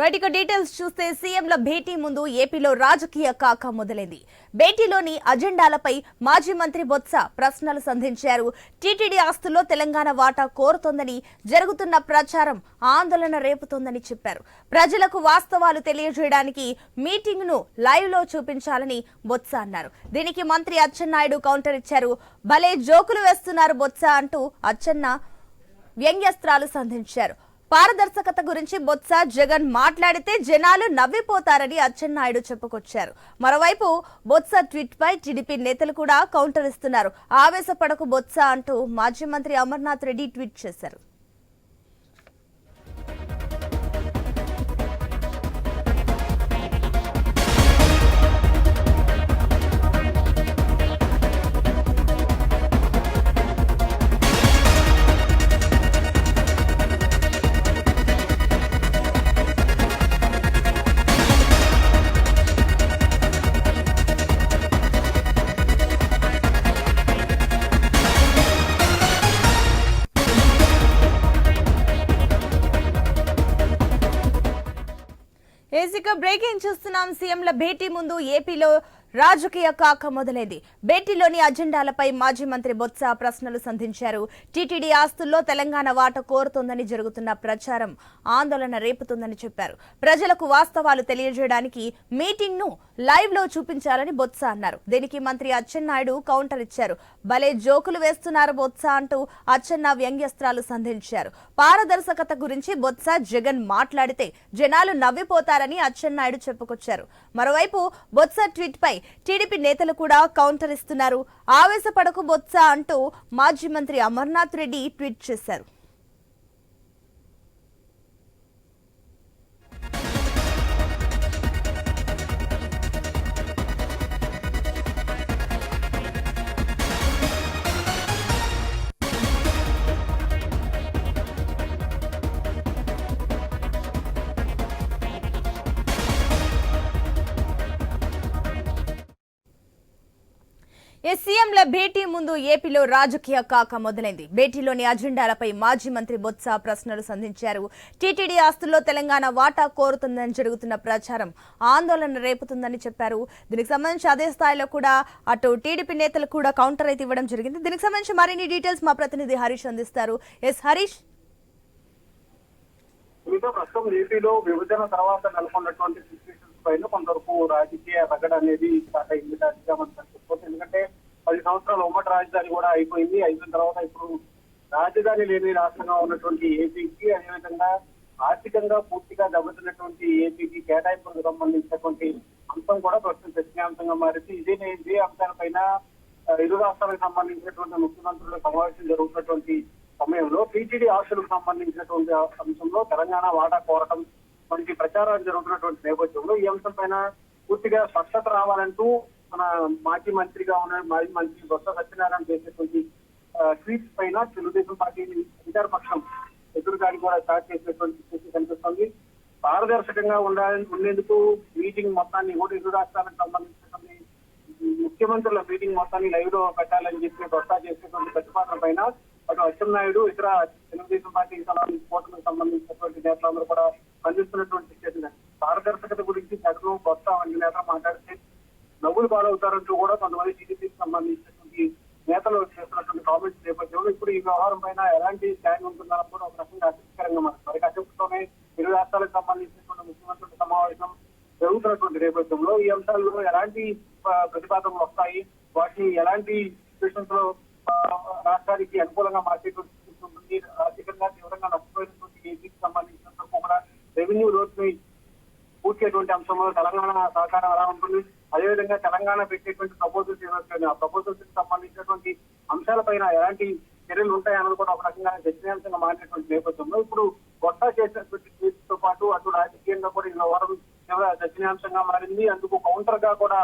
Right ఇక details చూస్తే సీఎంల భేటీ ముందు ఏపీలో రాజకీయ కాక మొదలైంది. భేటీలోని అజెండాలపై మాజీ మంత్రి బొత్స ప్రశ్నలు సంధించారు. టీటీడీ ఆస్తుల్లో తెలంగాణ వాటా కోరుతోందని జరుగుతున్న ప్రచారం ఆందోళన రేపుతోందని చెప్పారు. ప్రజలకు వాస్తవాలు తెలియజేయడానికి మీటింగ్ను లైవ్లో చూపించాలని బొత్స అన్నారు. దీనికి మంత్రి అచ్చెన్నాయుడు కౌంటర్ ఇచ్చారు. భలే జోకులు వేస్తున్నారు బొత్స అంటూ అచ్చెన్న వ్యంగ్యస్త్రాలు సంధించారు. పారదర్శకత గురించి బొత్స జగన్ మాట్లాడితే జనాలు నవ్విపోతారని అచ్చెన్నాయుడు చెప్పుకొచ్చారు. మరోవైపు బొత్స ట్వీట్ పై టీడీపీ నేతలు కూడా కౌంటర్ ఇస్తున్నారు. ఆవేశపడకు బొత్స అంటూ మాజీ మంత్రి అమర్నాథ్ రెడ్డి ట్వీట్ చేశారు. ఏసిక బ్రేకింగ్ చూస్తున్నాం. సీఎంల భేటీ ముందు ఏపీలో రాజకీయ కాక మొదలైంది. భేటీలోని అజెండాలపై మాజీ మంత్రి బొత్స ప్రశ్నలు సంధించారు. టీటీడీ ఆస్తుల్లో తెలంగాణ వాట కోరుతోందని జరుగుతున్న ప్రచారం ఆందోళన రేపుతుందని చెప్పారు. ప్రజలకు వాస్తవాలు తెలియజేయడానికి మీటింగ్ను లైవ్లో చూపించాలని బొత్స అన్నారు. దీనికి మంత్రి అచ్చెన్నాయుడు కౌంటర్ ఇచ్చారు. భలే జోకులు వేస్తున్నారు బొత్స అంటూ అచ్చెన్న వ్యంగ్యస్త్రాలు సంధించారు. పారదర్శకత గురించి బొత్స జగన్ మాట్లాడితే జనాలు నవ్విపోతారని అచ్చెన్నాయుడు చెప్పుకొచ్చారు. మరోవైపు బొత్స ట్వీట్ పై టీడీపీ నేతలు కూడా కౌంటర్ ఇస్తున్నారు. ఆవేశపడకు బొత్స అంటూ మాజీ మంత్రి అమర్నాథ్ రెడ్డి ట్వీట్ చేశారు. ఈ సీఎంల భేటీ ముందు ఏపీలో రాజకీయ కాక మొదలైంది. భేటీలోని అజెండాలపై మాజీ మంత్రి బొత్స ప్రశ్నలు సంధించారు. టీటీడీ ఆస్తుల్లో తెలంగాణ వాటా కోరుతుందని జరుగుతున్న ప్రచారం ఆందోళన రేపుతుందని చెప్పారు. దీనికి సంబంధించి అదే స్థాయిలో కూడా అటు టీడీపీ నేతలు కూడా కౌంటర్ అయితే ఇవ్వడం జరిగింది. దీనికి సంబంధించి మరిన్ని డీటెయిల్స్ మా ప్రతినిధి హరీష్ అందిస్తారు. ఎస్ హరీష్. ప్రస్తుతం ఏపీలో విభజన తర్వాత నెలకొన్నటువంటి పైన కొంతవరకు రాజకీయ రగడ అనేది స్టార్ట్ అయింది. రాజకీయ మనం చెప్పుకోవచ్చు. ఎందుకంటే పది సంవత్సరాలు ఉమ్మడి రాజధాని కూడా అయిపోయింది. అయిపోయిన తర్వాత ఇప్పుడు రాజధాని లేని రాష్ట్రంగా ఉన్నటువంటి ఏపీకి అదేవిధంగా ఆర్థికంగా పూర్తిగా దెబ్బతిన్నటువంటి ఏపీకి కేటాయింపులకు సంబంధించినటువంటి అంశం కూడా ప్రస్తుతం చర్చనీయాంశంగా మారింది. ఇదే ఇదే అంశాలపైన ఇరు రాష్ట్రాలకు సంబంధించినటువంటి ముఖ్యమంత్రుల సమావేశం జరుగుతున్నటువంటి సమయంలో టీటీడీ ఆస్తులకు సంబంధించినటువంటి అంశంలో తెలంగాణ వాటా కోరటం మనకి ప్రచారాలు జరుగుతున్నటువంటి నేపథ్యంలో ఈ అంశం పైన పూర్తిగా స్పష్టత రావాలంటూ మన మాజీ మంత్రిగా ఉన్న మాజీ మంత్రి బొత్స సత్యనారాయణ చేసేటువంటి ట్వీట్స్ పైన తెలుగుదేశం పార్టీ అధికార పక్షం ఎదురుగాడి కూడా స్టార్ట్ చేసినటువంటి స్థితి కనిపిస్తుంది. పారదర్శకంగా ఉండాలని ఉండేందుకు మీటింగ్ మొత్తాన్ని కూడా ఇరు రాష్ట్రాలకు సంబంధించినటువంటి ముఖ్యమంత్రుల మీటింగ్ మొత్తాన్ని లైవ్లో పెట్టాలని చెప్పి ప్రస్తా చేసినటువంటి ప్రతిపాదన పైన అటు అచ్చెన్నాయుడు ఇతర తెలుగుదేశం పార్టీకి సంబంధించి కూటమికి సంబంధించినటువంటి నేతలందరూ కూడా స్పందిస్తున్నటువంటి స్టేషన్ పారదర్శకత గురించి జగన్ కొత్త వంటి నేతలు మాట్లాడితే నవ్వులు పాలవుతారంటూ కూడా కొంతమంది టీడీపీకి సంబంధించినటువంటి నేతలు చేస్తున్నటువంటి కామెంట్స్ నేపథ్యంలో ఇప్పుడు ఈ వ్యవహారం పైన ఎలాంటి స్టాండ్ ఉంటుందని కూడా ఒక రకంగా ఆసక్తికరంగా మారింది. మరి కాసేపుతోనే ఇరు రాష్ట్రాలకు సంబంధించినటువంటి ముఖ్యమంత్రుల సమావేశం జరుగుతున్నటువంటి నేపథ్యంలో ఈ అంశాల్లో ఎలాంటి ప్రతిపాదనలు వస్తాయి? వాటిని ఎలాంటి సిచ్యువేషన్స్లో రాష్ట్రానికి అనుకూలంగా మార్చేటువంటి రెవెన్యూ లోటుని పూర్చేటువంటి అంశంలో తెలంగాణ సహకారం ఎలా ఉంటుంది? అదేవిధంగా తెలంగాణ పెట్టేటువంటి ప్రపోజల్స్ ఏమవుతుంది ఆ ప్రపోజల్స్కి సంబంధించినటువంటి అంశాలపైన ఎలాంటి చర్యలు ఉంటాయన్నది కూడా ఒక రకంగా చర్చనీయాంశంగా మారినటువంటి నేపథ్యంలో ఇప్పుడు కొత్త చేసినటువంటి ట్వీట్స్తో పాటు అటు రాజకీయంగా కూడా ఈ వ్యవహారం చర్చనీయాంశంగా మారింది. అందుకు కౌంటర్గా కూడా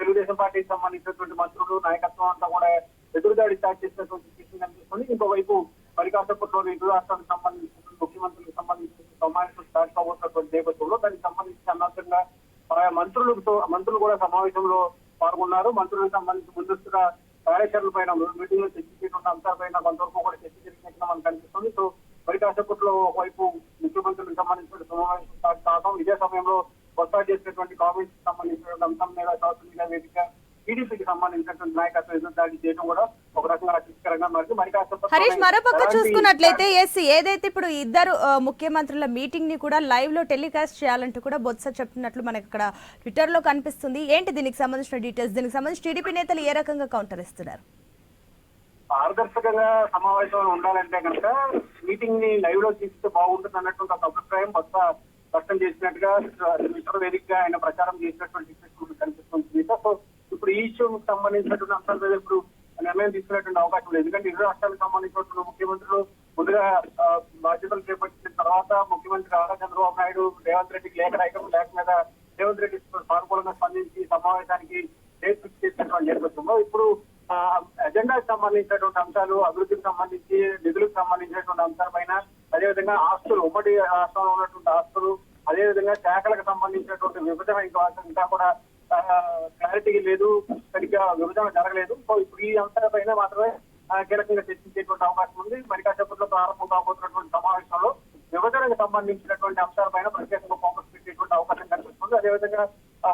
తెలుగుదేశం పార్టీకి సంబంధించినటువంటి మంత్రులు నాయకత్వం అంతా కూడా ఎదురుదాడి స్టార్ట్ చేసినటువంటి సిచ్యువేషన్ కనిపిస్తుంది. ఇంకోవైపు మరి కాసేపట్లో ఇరు రాష్ట్రాలకు సంబంధించినటువంటి ముఖ్యమంత్రులకు సంబంధించిన సమావేశం స్టార్ట్ కాబోతున్నటువంటి నేపథ్యంలో దానికి సంబంధించి అనవసరంగా ఆయా మంత్రులతో మంత్రులు కూడా సమావేశంలో పాల్గొన్నారు. మంత్రులకు సంబంధించి ముందస్తుగా కార్యాచరణ పైన మీటింగ్లో చర్చించేటువంటి అంశాలపైన కొంతవరకు కూడా చర్చ జరిగినట్టుగా మనకు కనిపిస్తుంది సో బయట అసెంబ్లీలో ఒకవైపు ముఖ్యమంత్రులకు సంబంధించిన సమావేశం స్టార్ట్ కావడం ఇదే సమయంలో కొత్త చేసినటువంటి కామెంట్స్ సంబంధించినటువంటి అంశం మీద సోషల్ మీడియా వేదిక టీడీపీకి సంబంధించినటువంటి నాయకత్వం ఎదురుదాడి చేయడం కూడా ఒక రకంగా ఆసక్తికరంగా మారింది మరి కాసేపట్లో హరీష్ మరోపక్క చూసుకున్నట్లయితే ఎస్ ఏదైతే ఇప్పుడు ఇద్దరు ముఖ్యమంత్రుల మీటింగ్ని కూడా లైవ్లో టెలికాస్ట్ చేయాలంటూ కూడా బొత్స చెప్తున్నట్లు మనకి ఇక్కడ ట్విట్టర్లో కనిపిస్తుంది. ఏంటి దీనికి సంబంధించిన డీటెయిల్స్ దీనికి సంబంధించి టీడీపీ నేతలు ఏ రకంగా కౌంటర్ ఇస్తున్నారు? పారదర్శకంగా సమావేశం ఉండాలంటే కనుక మీటింగ్ని లైవ్లో తీస్తే బాగుంటుంది అన్నటువంటి ఒక అభిప్రాయం కొత్త స్పష్టం చేసినట్టుగా మిశ్ర వేదికగా ఆయన ప్రచారం చేసినటువంటి కనిపిస్తుంది. సో ఇప్పుడు ఈ ఇష్యూకి సంబంధించినటువంటి అంశాల మీద ఇప్పుడు నిర్ణయం తీసుకునేటువంటి అవకాశం లేదు ఎందుకంటే ఇరు రాష్ట్రాలకు సంబంధించినటువంటి ముఖ్యమంత్రులు ముందుగా బాధ్యతలు చేపట్టిన తర్వాత ముఖ్యమంత్రి నారా చంద్రబాబు నాయుడు రేవంత్ రెడ్డికి లేఖ రాయటం లేఖ మీద రేవంత్ రెడ్డి సానుకూలంగా స్పందించి సమావేశానికి డేట్ ఫిక్స్ చేసినటువంటి నేపథ్యంలో ఇప్పుడు ఆ, సంబంధించినటువంటి అంశాలు అభివృద్ధికి సంబంధించి నిధులకు సంబంధించినటువంటి అంశాలపైన అదేవిధంగా ఆస్తులు ఉమ్మడి రాష్ట్రంలో ఉన్నటువంటి ఆస్తులు అదేవిధంగా శాఖలకు సంబంధించినటువంటి విభజన ఇంకా ఇంకా కూడా క్లారిటీ లేదు సరిగ్గా విభజన జరగలేదు. సో ఇప్పుడు ఈ అంశాలపైన మాత్రమే కీలకంగా చర్చించేటువంటి అవకాశం ఉంది. మరి కాసేపట్లో ప్రారంభం కాబోతున్నటువంటి సమావేశంలో విభజనకు సంబంధించినటువంటి అంశాలపైన ప్రత్యేకంగా ఫోకస్ పెట్టేటువంటి అవకాశం కనిపిస్తుంది. అదేవిధంగా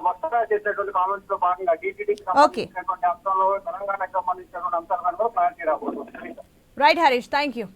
వరుసగా చేసినటువంటి కామెంట్స్లో భాగంగా టీటీడీకి సంబంధించినటువంటి అంశాల్లో తెలంగాణకు సంబంధించినటువంటి అంశాల పైన కూడా క్లారిటీ రాబోతుంది. Right Harish thank you